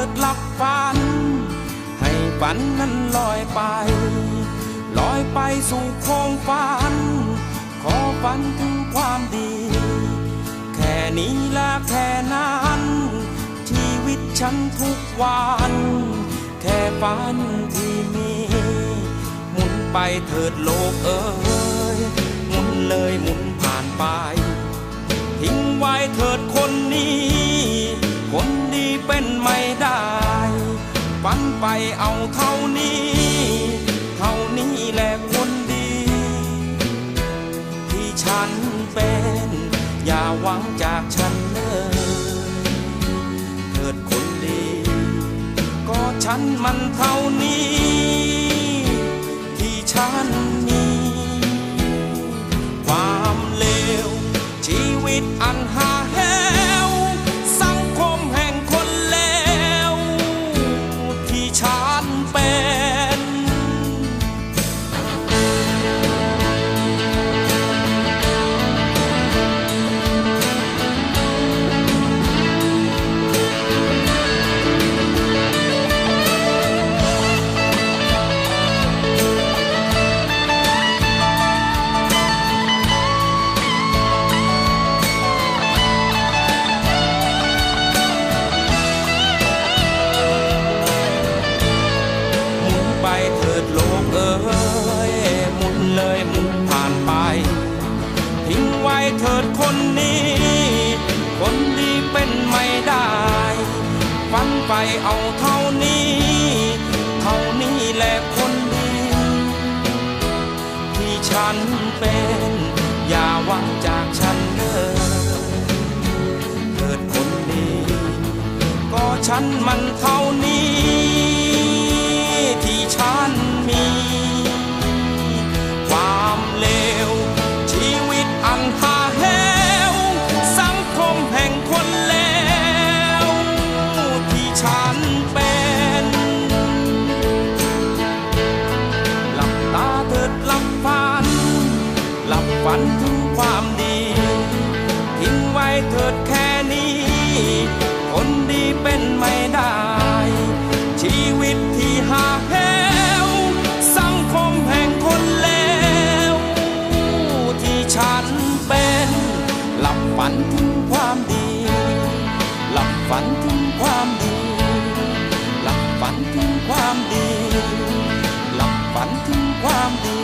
ิดหลับฝัน ให้ฝันนั้นลอยไป ลอยไปสู่โคงฝัน ขอฝันถึงความดี แค่นี้และแค่นั้นชีวิตฉันทุกวัน แค่ฝันที่มี หมุนไปเถิดโลกเอ้ย เป็นไม่ได้ ฝันไปเอาเท่านี้ เท่านี้แหละคนดี ที่ฉันเป็น อย่าหวังจากฉันเลยเถิดคนดี ก็ฉันมันเท่านี้ ที่ฉันมีความเลวชีวิตอันหา เถิดคนนี้ คนดีเป็นไม่ได้ ฝันไปเอาเท่านี้ เท่านี้แหละคนดี ที่ฉันเป็น อย่าหวังจากฉันเลยเถิดคนดี ก็ฉันมันเท่านี้ ถึงความดี หลับฝันถึงความดี หลับฝันถึงความดี หลับฝันถึงความดี